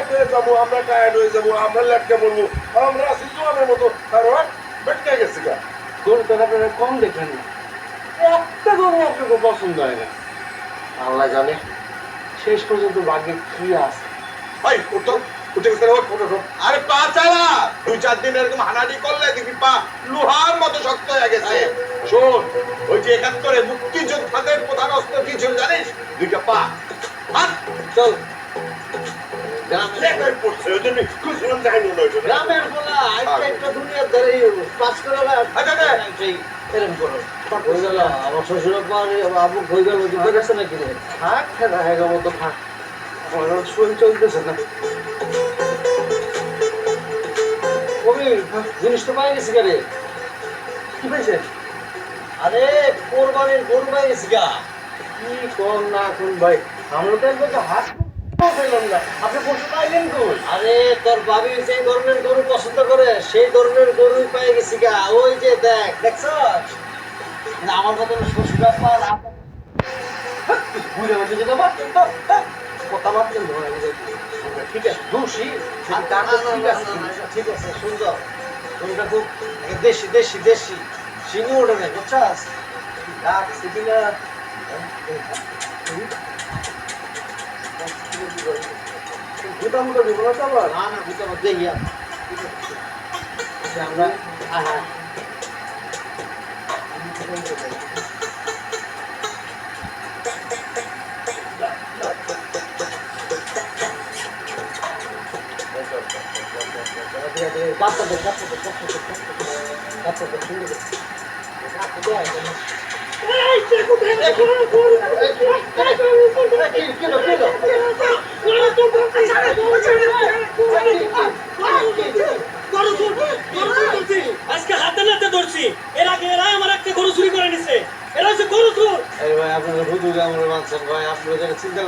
Tight হয়ে যাব আমরা টায়ার্ড হয়ে যাব আমরা লেটকে বলব আমরা আছি মতো আর বেটকে গেছে গা। গরু তো আপনারা কম দেখেন না। একটা গরু আপনাকে পছন্দ হয় না। আল্লাহ জানে শেষ পর্যন্ত ভাগ্যে কি আছে। ভাই ওঠো উঠে গেছে ওঠ ওঠ ওঠ। আরে পা চালা দুই চার দিন এরকম হানানি করলে দেখবি পা লোহার মতো শক্ত হয়ে গেছে। শোন ওই যে একাত্তরে মুক্তিযোদ্ধাদের প্রধান অস্ত্র কি ছিল জানিস? দুইটা পা। চল। রে জিনিস তো পাই গেছি গাড়ি কি পাইছে আরে কোরবানির গরু পাই গেছি গা কি কোন না কোন ভাই আমরা তো একবার হাত আরে তোর ভাবি যে ধরনের গরু পছন্দ করে সেই ধরনের গরুই পেয়ে গেছি গা। ওই যে দেখ দেখছস? না আমার মতন শ্বশুর ঘুরে বসে যেতে পারতেন তো? কথা বার্তেন ঠিক আছে দোষী ঠিক আছে ঠিক আছে সুন্দর গরুটা খুব দেশি দেশি দেশি সিংহ ওঠে না বুঝছাস ডাক সিটিনা গুটা মুটা দিব না তো আবার না না গুটা মুটা দেখি আমরা হ্যাঁ হ্যাঁ কাপড় কাপড় কাপড় দে কাপড় দে সুন্দর দে কাপড় আজকে নাতে ধরছি। এর আগে আমার একটা গরু চুরি করে নিছে। এরা হচ্ছে গরু চিন্তা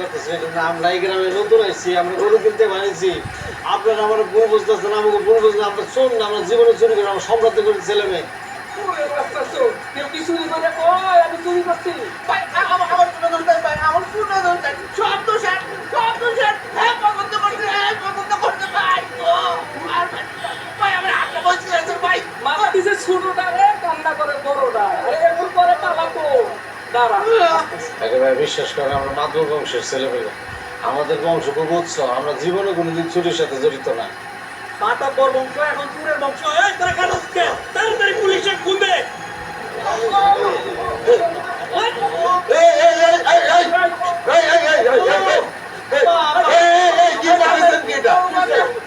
আমরা এই গ্রামে নতুন গরু কিনতে আপনারা আমার আমরা জীবনে চুরি করি, আমরা সম্রাট করি ছেলে মেয়ে। কেউ কি চুরি করে? কয় আমি চুরি করছি। ভাই আমার আমার পুরো দোষ ভাই আমার পুরো দোষ সব দোষ সব দোষ হ্যাঁ পছন্দ করতে হ্যাঁ পছন্দ করতে ভাই? আর ভাই আমার হাতটা বসে আছে ভাই। মামা দিছে ছোটটা রে কান্না করে বড়টা। আরে এমন করে পালাতো দাঁড়া। আরে বিশ্বাস করেন আমরা মাধ্যম বংশের ছেলে মেয়ে আমাদের বংশ খুব উৎস আমরা জীবনে কোনোদিন চুরির সাথে জড়িত না। মাতা বর বংশ এখন চুরের বংশ। এই তোরা কেন? তাড়াতাড়ি পুলিশের কুন্দে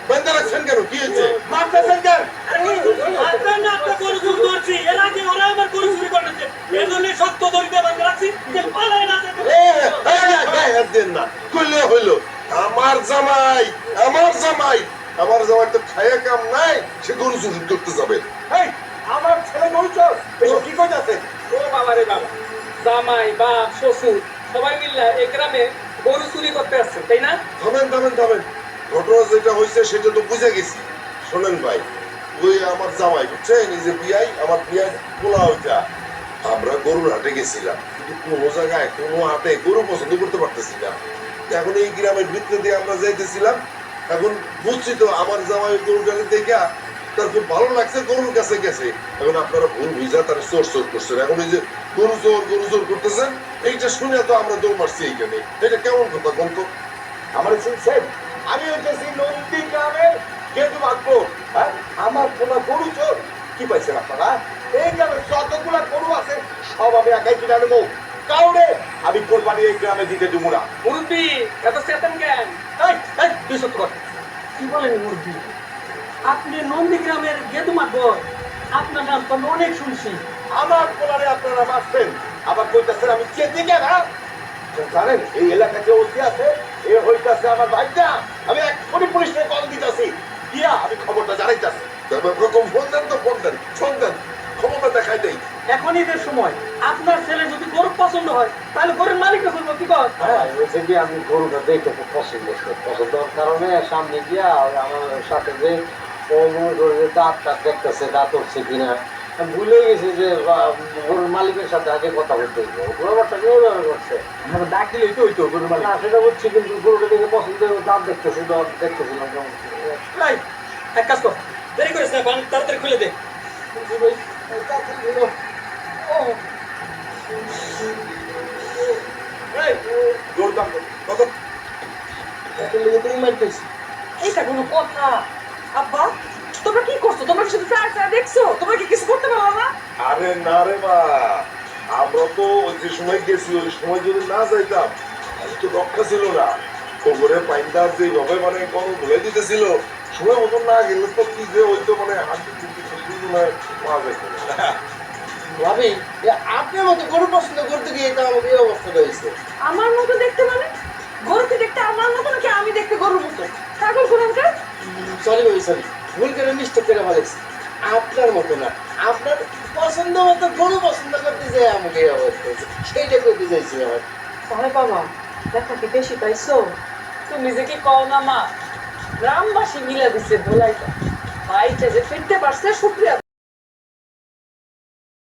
বন্ধ রাখছেন কেন কি হয়েছে মারতেছেন কেন আপনার না আপনার গরু চুরি করছি এর আগে ওরা আমার গরু চুরি করেছে এজন্য সত্য দরিদ্র বান্ধ রাখছি যে পালায় না দেন না করলে হইল আমার জামাই আমার জামাই আমার জামাই তো খায়া কাম নাই সে গরু চুরি করতে যাবে হ্যাঁ আমার ছেলে গরু চোর এসব কি ও বাবা রে বাবা জামাই বাপ শ্বশুর সবাই মিলে এই গ্রামে গরু চুরি করতে আসছে তাই না? থামেন থামেন থামেন। ঘটনা যেটা হয়েছে সেটা তো বুঝে গেছি। শোনেন ভাই ওই আমার জামাই বুঝছেন? এই যে বিয়াই আমার বিয়াই পোলা ওইটা। আমরা গরুর হাটে গেছিলাম কিন্তু কোনো জায়গায় কোনো হাটে গরু পছন্দ করতে পারতেছি না। এখন এই গ্রামের ভিতরে দিয়ে আমরা যাইতেছিলাম এখন বুঝছি তো আমার জামাই গরুটাকে দেখা তার খুব ভালো লাগছে? গরুর কাছে গেছে। এখন আপনারা ভুল বুঝা তারা চোর চোর করছেন। এখন এই যে গরু চোর গরু চোর করতেছেন এইটা শুনে তো আমরা দৌড় মারছি এইখানে। এটা কেমন কথা কোন তো? আমার শুনছেন আমি হইতেছি নন্দী গ্রামের গেদু মাগবো হ্যাঁ আমার কোনো গরু চোর কি পাইছেন আপনারা? এই গ্রামের যতগুলা গরু আছে সব আমি একাই কিনে আনব। কাউরে আমি কোরবানি এই গ্রামে দিতে দেবো না। মুরব্বি এত চেতন জ্ঞান এই, এই, তুই সত্য কথা। কি বলেন মুরব্বি? আপনি নন্দীগ্রামের গেদু মাতবর আপনার নাম তো অনেক শুনছি। আমার পোলারে আপনারা মারছেন। আবার কইতাছেন আমি কে দিকে না জানেন এই এলাকা যে ওসি আছে এ হইতাছে আমার ভাইটা। আমি এক্ষুনি পুলিশে কল দিতাছি। দিয়া আমি খবরটা জানাইতাছি। রকম ফোন দেন তো ফোন দেন ফোন দেন ক্ষমতা দেখাই দেই। এখন ঈদের সময়। আপনার ছেলে যদি গরু পছন্দ হয় তাহলে গরুর মালিককে বলব কি কর? হ্যাঁ হয়েছে কি আমি গরুটা দেখে খুব পছন্দ করি পছন্দের কারণে সামনে গিয়া আমার সাথে যে মনে করে যে দাঁত টাত দেখতেছে দাঁত উঠছে কিনা। ভুলে গেছি যে গরুর মালিকের সাথে আগে কথা বলতে ব্যাপারটা কীভাবে করছে। আমাকে ডাক দিলেই তো হইতো গরুর মালিক। সেটা বুঝছি কিন্তু গরুটা দেখে পছন্দ দাঁত দেখতেছি দাঁত দেখতেছিলাম এক কাজ কর দেরি করিস না তাড়াতাড়ি খুলে দে। এই, গরুর দাম কত? এটা কোনো কথা। আব্বা তোমরা কি করছ? তোমরা শুধু দেখছ? তোমরা কি কিছু করতে পারো না? আরে না রে মা আমরা তো ওই যে সময় গেছি ওই সময় যদি না যাইতাম তাহলে তো রক্ষা ছিল না। যেভাবে মানে কোনো ধুয়ে দিতেছিল সময় মতন না গেলে তো কি যে ওই তো মানে হাঁটু চুটি চুটি মানে পাওয়া ভাবি আপনার মতো গরু পছন্দ করতে গিয়ে এটা আমাকে এই অবস্থাটা হয়েছে। আমার মতো দেখতে মানে? গরুকে দেখতে আমার মতো নাকি আমি সরি সরি ভুল করে মিস্টেক করে ফেলেছি আপনার মতো না। আপনার পছন্দ মতো গরু পছন্দ করতে যায় আমাকে অবস্থা সেইটা করতে চাইছি আমার তাহলে বাবা, দেখা কি বেশি পাইছো? তুমি যে কি কও না মা? গ্রামবাসী মিলে দিছে ভোলাইটা ভাইটা যে ফিরতে পারছে, শুক্রিয়া।